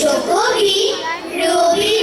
বিশ্বকবি রবি